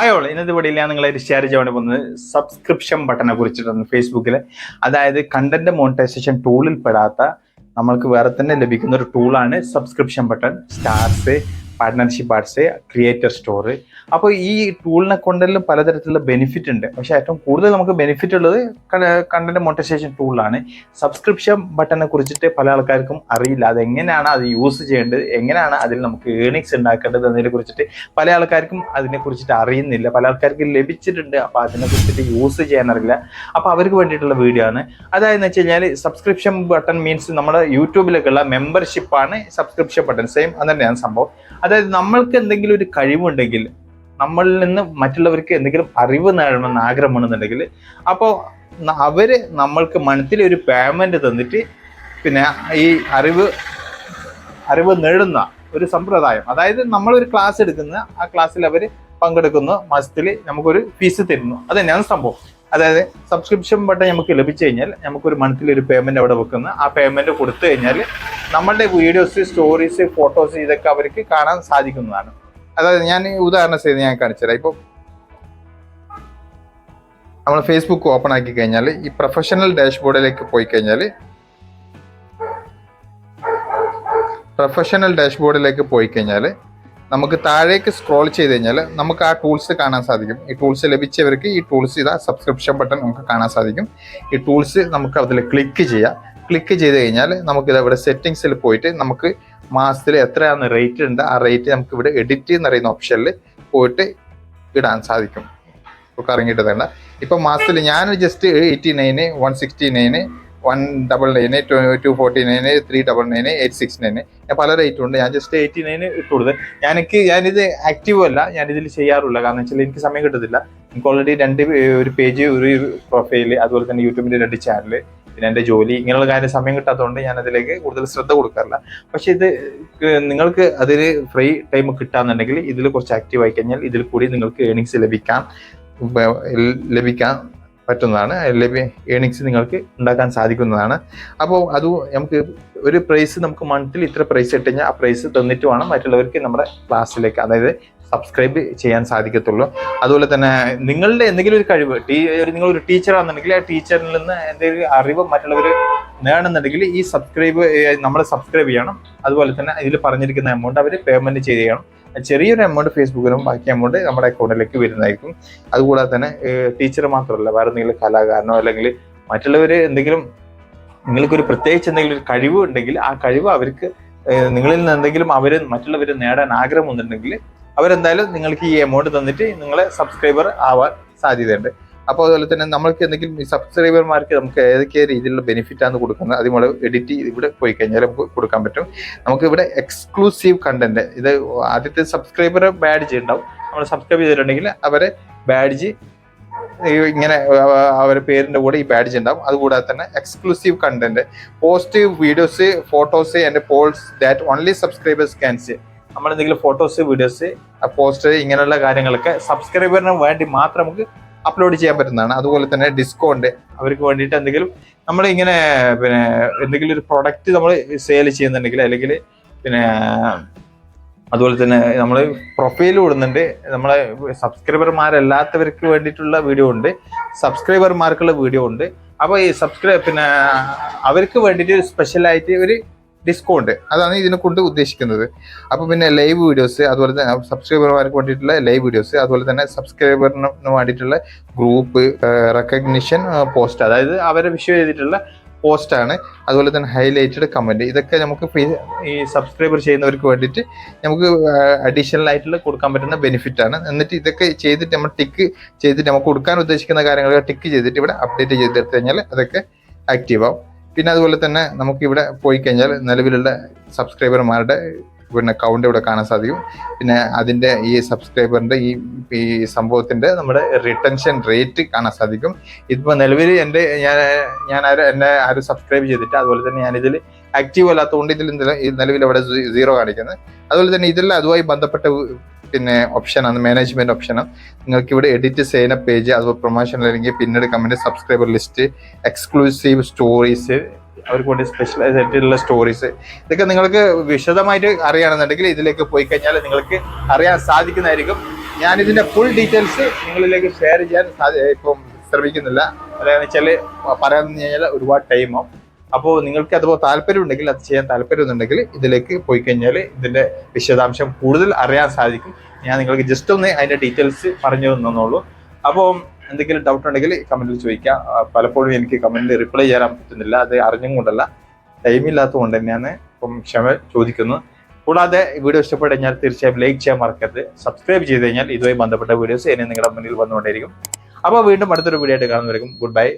Hi all ഇന്നത്തെ ഞാൻ നിങ്ങളെ ഷെയർ ചെയ്യാൻ വേണ്ടി പോകുന്നത് സബ്സ്ക്രിപ്ഷൻ ബട്ടനെ കുറിച്ചിട്ടാണ് ഫേസ്ബുക്കിൽ അതായത് കണ്ടന്റ് മോണിറ്റൈസേഷൻ ടൂളിൽ പെടാത്ത നമ്മൾക്ക് വേറെ തന്നെ ലഭിക്കുന്ന ഒരു ടൂളാണ് subscription button stars partnership arts creator store അപ്പോൾ ഈ ടൂളിനെ കൊണ്ടെല്ലാം പലതരത്തിലുള്ള ബെനിഫിറ്റ് ഉണ്ട്. പക്ഷേ ഏറ്റവും കൂടുതൽ നമുക്ക് ബെനിഫിറ്റ് ഉള്ളത് കണ്ടന്റ് മോണിറ്റൈസേഷൻ ടൂളിലാണ് സബ്സ്ക്രിപ്ഷൻ ബട്ടനെ കുറിച്ചിട്ട് പല ആൾക്കാർക്കും അറിയില്ല. അത് എങ്ങനെയാണ് അത് യൂസ് ചെയ്യേണ്ടത്? എങ്ങനെയാണ് അതിൽ നമുക്ക് ഏണിങ്സ് ഉണ്ടാക്കേണ്ടത് എന്നതിനെ കുറിച്ചിട്ട് പല ആൾക്കാർക്കും അതിനെ കുറിച്ചിട്ട് അറിയുന്നില്ല. പല ആൾക്കാർക്ക് ലഭിച്ചിട്ടുണ്ട്. അപ്പോൾ അതിനെ കുറിച്ചിട്ട് യൂസ് ചെയ്യാൻ അറിയില്ല. അപ്പോൾ അവർക്ക് വേണ്ടിയിട്ടുള്ള വീഡിയോ ആണ്. അതായത് വെച്ച് കഴിഞ്ഞാൽ സബ്സ്ക്രിപ്ഷൻ ബട്ടൺ മീൻസ് നമ്മുടെ യൂട്യൂബിലേക്കുള്ള മെമ്പർഷിപ്പാണ് സബ്സ്ക്രിപ്ഷൻ ബട്ടൺ സെയിം അത് തന്നെയാണ് സംഭവം. അതായത് നമ്മൾക്ക് എന്തെങ്കിലും ഒരു കഴിവുണ്ടെങ്കിൽ നമ്മളിൽ നിന്ന് മറ്റുള്ളവർക്ക് എന്തെങ്കിലും അറിവ് നേടണമെന്ന് ആഗ്രഹമാണെന്നുണ്ടെങ്കിൽ അപ്പോൾ അവർ നമ്മൾക്ക് മനസ്സിൽ ഒരു പേയ്മെന്റ് തന്നിട്ട് പിന്നെ ഈ അറിവ് അറിവ് നേടുന്ന ഒരു സമ്പ്രദായം. അതായത് നമ്മളൊരു ക്ലാസ് എടുക്കുന്ന ആ ക്ലാസ്സിൽ അവർ പങ്കെടുക്കുന്നു മാസത്തിൽ നമുക്കൊരു ഫീസ് തരുന്നു. അത് തന്നെയാണ് സംഭവം. അതായത് സബ്സ്ക്രിപ്ഷൻ ബട്ടൺ നമുക്ക് ലഭിച്ചു കഴിഞ്ഞാൽ നമുക്കൊരു മന്ത്ലി ഒരു പേയ്മെന്റ് അവിടെ വെക്കുന്നു. ആ പേയ്മെന്റ് കൊടുത്തു കഴിഞ്ഞാൽ നമ്മളുടെ വീഡിയോസ് സ്റ്റോറീസ് ഫോട്ടോസ് ഇതൊക്കെ അവർക്ക് കാണാൻ സാധിക്കുന്നതാണ്. അതായത് ഞാൻ ഉദാഹരണം ചെയ്ത് ഞാൻ കാണിച്ചുതരാം ഇപ്പോൾ നമ്മൾ ഫേസ്ബുക്ക് ഓപ്പൺ ആക്കി കഴിഞ്ഞാൽ ഈ പ്രൊഫഷണൽ ഡാഷ്ബോർഡിലേക്ക് പോയി കഴിഞ്ഞാൽ പ്രൊഫഷണൽ ഡാഷ്ബോർഡിലേക്ക് പോയി കഴിഞ്ഞാൽ നമുക്ക് താഴേക്ക് സ്ക്രോൾ ചെയ്ത് കഴിഞ്ഞാൽ നമുക്ക് ആ ടൂൾസ് കാണാൻ സാധിക്കും. ഈ ടൂൾസ് ലഭിച്ചവർക്ക് ഈ ടൂൾസ് ഇതാ സബ്സ്ക്രിപ്ഷൻ ബട്ടൺ നമുക്ക് കാണാൻ സാധിക്കും. ഈ ടൂൾസ് നമുക്ക് അതിൽ ക്ലിക്ക് ചെയ്യാം. ക്ലിക്ക് ചെയ്ത് കഴിഞ്ഞാൽ നമുക്ക് ഇവിടെ സെറ്റിങ്സിൽ പോയിട്ട് നമുക്ക് മാസത്തിൽ എത്രയാണ് റേറ്റ് ഉണ്ട് ആ റേറ്റ് നമുക്ക് ഇവിടെ എഡിറ്റ് എന്ന് പറയുന്ന ഓപ്ഷനിൽ പോയിട്ട് ഇടാൻ സാധിക്കും. കറങ്ങിയിട്ട് തന്നെ. ഇപ്പൊ മാസത്തിൽ ഞാൻ just eighty nine one sixty nine one double nine two forty nine three double nine eight six nine ഞാൻ പല റേറ്റും ഉണ്ട്. ഞാൻ ജസ്റ്റ് എയ്റ്റി നയന് ഇട്ട് കൊടുത്തത് ഞാനെനിക്ക് ഞാനിത് ആക്റ്റീവ് അല്ല. ഞാൻ ഇതിൽ ചെയ്യാറില്ല. കാരണം വെച്ചാൽ എനിക്ക് സമയം കിട്ടത്തില്ല. എനിക്ക് ഓൾറെഡി രണ്ട് ഒരു പേജ് ഒരു പ്രൊഫൈൽ അതുപോലെ തന്നെ യൂട്യൂബിന്റെ രണ്ട് ചാനൽ പിന്നെ എന്റെ ജോലി ഇങ്ങനെയുള്ള കാര്യം സമയം കിട്ടാത്തതുകൊണ്ട് ഞാൻ അതിലേക്ക് കൂടുതൽ ശ്രദ്ധ കൊടുക്കാറില്ല. പക്ഷെ ഇത് നിങ്ങൾക്ക് അതിൽ ഫ്രീ ടൈം കിട്ടാന്നുണ്ടെങ്കിൽ ഇതിൽ കുറച്ച് ആക്റ്റീവ് ആയി കഴിഞ്ഞാൽ ഇതിൽ കൂടി നിങ്ങൾക്ക് ഏണിങ്സ് ലഭിക്കാൻ ലഭിക്കാൻ പറ്റുന്നതാണ്. ഏണിങ്സ് നിങ്ങൾക്ക് ഉണ്ടാക്കാൻ സാധിക്കുന്നതാണ്. അപ്പോൾ അത് നമുക്ക് ഒരു പ്രൈസ് നമുക്ക് മന്ത്ലി ഇത്ര പ്രൈസ് ഇട്ട് കഴിഞ്ഞാൽ ആ പ്രൈസ് തന്നിട്ട് വേണം മറ്റുള്ളവർക്ക് നമ്മുടെ ക്ലാസ്സിലേക്ക് അതായത് സബ്സ്ക്രൈബ് ചെയ്യാൻ സാധിക്കത്തുള്ളൂ. അതുപോലെ തന്നെ നിങ്ങളുടെ എന്തെങ്കിലും ഒരു കഴിവ് ടീ ഒരു നിങ്ങൾ ഒരു ടീച്ചറാണെന്നുണ്ടെങ്കിൽ ആ ടീച്ചറിൽ നിന്ന് എന്തെങ്കിലും അറിവ് മറ്റുള്ളവർ നേടുന്നുണ്ടെങ്കിൽ ഈ സബ്സ്ക്രൈബ് നമ്മൾ സബ്സ്ക്രൈബ് ചെയ്യണം. അതുപോലെ തന്നെ ഇതിൽ പറഞ്ഞിരിക്കുന്ന എമൗണ്ട് അവർ പേയ്മെന്റ് ചെയ്യണം ചെറിയൊരു എമൗണ്ട് ഫേസ്ബുക്കിലും ബാക്കി എമൗണ്ട് നമ്മുടെ അക്കൗണ്ടിലേക്ക് വരുന്നതായിരിക്കും. അതുകൂടാതെ തന്നെ ടീച്ചർ മാത്രമല്ല വേറെ എന്തെങ്കിലും കലാകാരനോ അല്ലെങ്കിൽ മറ്റുള്ളവർ എന്തെങ്കിലും നിങ്ങൾക്കൊരു പ്രത്യേകിച്ച് എന്തെങ്കിലും ഒരു കഴിവ് ഉണ്ടെങ്കിൽ ആ കഴിവ് അവർക്ക് നിങ്ങളിൽ നിന്ന് എന്തെങ്കിലും അവർ മറ്റുള്ളവർ നേടാൻ ആഗ്രഹമുണ്ടെങ്കിൽ അവരെന്തായാലും നിങ്ങൾക്ക് ഈ എമൗണ്ട് തന്നിട്ട് നിങ്ങളെ സബ്സ്ക്രൈബർ ആവാൻ സാധ്യതയുണ്ട്. അപ്പോൾ അതുപോലെ തന്നെ നമ്മൾക്ക് എന്തെങ്കിലും ഈ സബ്സ്ക്രൈബർമാർക്ക് നമുക്ക് ഏതൊക്കെ രീതിയിലുള്ള ബെനിഫിറ്റ് ആണ് കൊടുക്കുന്നത് അത് നമ്മൾ എഡിറ്റ് ചെയ്ത് ഇവിടെ പോയി കഴിഞ്ഞാൽ നമുക്ക് കൊടുക്കാൻ പറ്റും. നമുക്ക് ഇവിടെ എക്സ്ക്ലൂസീവ് കണ്ടന്റ് ഇത് ആദ്യത്തെ സബ്സ്ക്രൈബർ ബാഡ്ജ് ഉണ്ടാവും. നമ്മൾ സബ്സ്ക്രൈബ് ചെയ്തിട്ടുണ്ടെങ്കിൽ അവരെ ബാഡ്ജ് ഇങ്ങനെ അവരുടെ പേരിന്റെ കൂടെ ഈ ബാഡ്ജ് ഉണ്ടാവും. അതുകൂടാതെ തന്നെ exclusive content post videos photos and polls that only subscribers can see നമ്മൾ എന്തെങ്കിലും ഫോട്ടോസ് വീഡിയോസ് പോസ്റ്റ് ഇങ്ങനെയുള്ള കാര്യങ്ങളൊക്കെ സബ്സ്ക്രൈബറിന് വേണ്ടി മാത്രം നമുക്ക് അപ്ലോഡ് ചെയ്യാൻ പറ്റുന്നതാണ്. അതുപോലെ തന്നെ ഡിസ്കൗണ്ട് അവർക്ക് വേണ്ടിയിട്ട് എന്തെങ്കിലും നമ്മൾ ഇങ്ങനെ പിന്നെ എന്തെങ്കിലും ഒരു പ്രൊഡക്റ്റ് നമ്മൾ സെയിൽ ചെയ്യുന്നുണ്ടെങ്കിൽ അല്ലെങ്കിൽ പിന്നെ അതുപോലെ തന്നെ നമ്മൾ പ്രൊഫൈൽ ഇടുന്നുണ്ട്. നമ്മളെ സബ്സ്ക്രൈബർമാരല്ലാത്തവർക്ക് വേണ്ടിയിട്ടുള്ള വീഡിയോ ഉണ്ട്. സബ്സ്ക്രൈബർമാർക്കുള്ള വീഡിയോ ഉണ്ട്. അപ്പോൾ ഈ സബ്സ്ക്രൈബ് പിന്നെ അവർക്ക് വേണ്ടിയിട്ട് സ്പെഷ്യലായിട്ട് ഒരു ഡിസ്കൗണ്ട് അതാണ് ഇതിനെ കൊണ്ട് ഉദ്ദേശിക്കുന്നത്. അപ്പോൾ പിന്നെ ലൈവ് വീഡിയോസ് അതുപോലെ തന്നെ സബ്സ്ക്രൈബർമാർക്ക് വേണ്ടിയിട്ടുള്ള ലൈവ് വീഡിയോസ് അതുപോലെ തന്നെ സബ്സ്ക്രൈബറിന് വേണ്ടിയിട്ടുള്ള ഗ്രൂപ്പ് റെക്കഗ്നിഷൻ പോസ്റ്റ് അതായത് അവരെ വിഷയം ചെയ്തിട്ടുള്ള പോസ്റ്റാണ് അതുപോലെ തന്നെ ഹൈലൈറ്റഡ് കമന്റ് ഇതൊക്കെ നമുക്ക് ഈ സബ്സ്ക്രൈബർ ചെയ്യുന്നവർക്ക് വേണ്ടിയിട്ട് നമുക്ക് അഡീഷണൽ ആയിട്ടുള്ള കൊടുക്കാൻ പറ്റുന്ന ബെനിഫിറ്റ് ആണ്. എന്നിട്ട് ഇതൊക്കെ ചെയ്തിട്ട് നമ്മൾ ടിക്ക് ചെയ്തിട്ട് നമുക്ക് കൊടുക്കാൻ ഉദ്ദേശിക്കുന്ന കാര്യങ്ങളൊക്കെ ടിക്ക് ചെയ്തിട്ട് ഇവിടെ അപ്ഡേറ്റ് ചെയ്തെടുത്തു കഴിഞ്ഞാൽ അതൊക്കെ ആക്റ്റീവ് ആവും. പിന്നെ അതുപോലെ തന്നെ നമുക്ക് ഇവിടെ പോയി കഴിഞ്ഞാൽ നിലവിലുള്ള സബ്സ്ക്രൈബർമാരുടെ പിന്നെ അക്കൗണ്ട് ഇവിടെ കാണാൻ സാധിക്കും. പിന്നെ അതിന്റെ ഈ സബ്സ്ക്രൈബറിന്റെ ഈ ഈ സംഭവത്തിന്റെ നമ്മുടെ റിട്ടൻഷൻ റേറ്റ് കാണാൻ സാധിക്കും. ഇതിപ്പോൾ നിലവിൽ എന്റെ ഞാൻ ഞാൻ ആരും എന്നെ ആരും സബ്സ്ക്രൈബ് ചെയ്തിട്ട് അതുപോലെ തന്നെ ഞാനിതിൽ ആക്റ്റീവ് അല്ലാത്തതുകൊണ്ട് ഇതിൽ നിലവിൽ അവിടെ സീറോ കാണിക്കുന്നത്. അതുപോലെ തന്നെ ഇതിൽ അതുമായി ബന്ധപ്പെട്ട പിന്നെ ഓപ്ഷനാണ് മാനേജ്മെന്റ് ഓപ്ഷനാണ് നിങ്ങൾക്ക് ഇവിടെ എഡിറ്റ് ചെയ്യുന്ന പേജ് അതുപോലെ പ്രൊമോഷൻ അല്ലെങ്കിൽ പിന്നീട് comment subscriber list exclusive stories അവർക്ക് വേണ്ടി സ്പെഷ്യലൈസ് ആയിട്ടുള്ള സ്റ്റോറീസ് ഇതൊക്കെ നിങ്ങൾക്ക് വിശദമായിട്ട് അറിയണമെന്നുണ്ടെങ്കിൽ ഇതിലേക്ക് പോയി കഴിഞ്ഞാൽ നിങ്ങൾക്ക് അറിയാൻ സാധിക്കുന്നതായിരിക്കും. ഞാൻ ഇതിന്റെ ഫുൾ ഡീറ്റെയിൽസ് നിങ്ങളിലേക്ക് ഷെയർ ചെയ്യാൻ ഇപ്പം ശ്രമിക്കുന്നില്ല. അതായത് വെച്ചാൽ പറയാമെന്ന് കഴിഞ്ഞാൽ ഒരുപാട് ടൈമാവും അപ്പോൾ നിങ്ങൾക്ക് അതുപോലെ താല്പര്യമുണ്ടെങ്കിൽ അത് ചെയ്യാൻ താല്പര്യം ഇതിലേക്ക് പോയി കഴിഞ്ഞാൽ ഇതിന്റെ വിശദാംശം കൂടുതൽ അറിയാൻ സാധിക്കും. ഞാൻ നിങ്ങൾക്ക് ജസ്റ്റ് ഒന്ന് അതിന്റെ ഡീറ്റെയിൽസ് പറഞ്ഞു തന്നുള്ളൂ അപ്പോൾ എന്തെങ്കിലും ഡൗട്ട് ഉണ്ടെങ്കിൽ കമന്റിൽ ചോദിക്കാം. പലപ്പോഴും എനിക്ക് കമന്റിൽ റിപ്ലൈ ചെയ്യാൻ പറ്റുന്നില്ല. അത് അറിഞ്ഞും കൊണ്ടല്ല. ടൈം ഇല്ലാത്തതുകൊണ്ട് തന്നെയാണ് ഇപ്പം ക്ഷമ ചോദിക്കുന്നു. കൂടാതെ വീഡിയോ ഇഷ്ടപ്പെട്ട് കഴിഞ്ഞാൽ തീർച്ചയായും ലൈക്ക് ചെയ്യാൻ മറക്കരുത്. സബ്സ്ക്രൈബ് ചെയ്ത് കഴിഞ്ഞാൽ ഇതുമായി ബന്ധപ്പെട്ട വീഡിയോസ് ഇനി നിങ്ങളുടെ മുന്നിൽ വന്നുകൊണ്ടേയിരിക്കും. അപ്പോൾ വീണ്ടും അടുത്തൊരു വീഡിയോ ആയിട്ട് കാണുന്നവരും ഗുഡ് ബൈ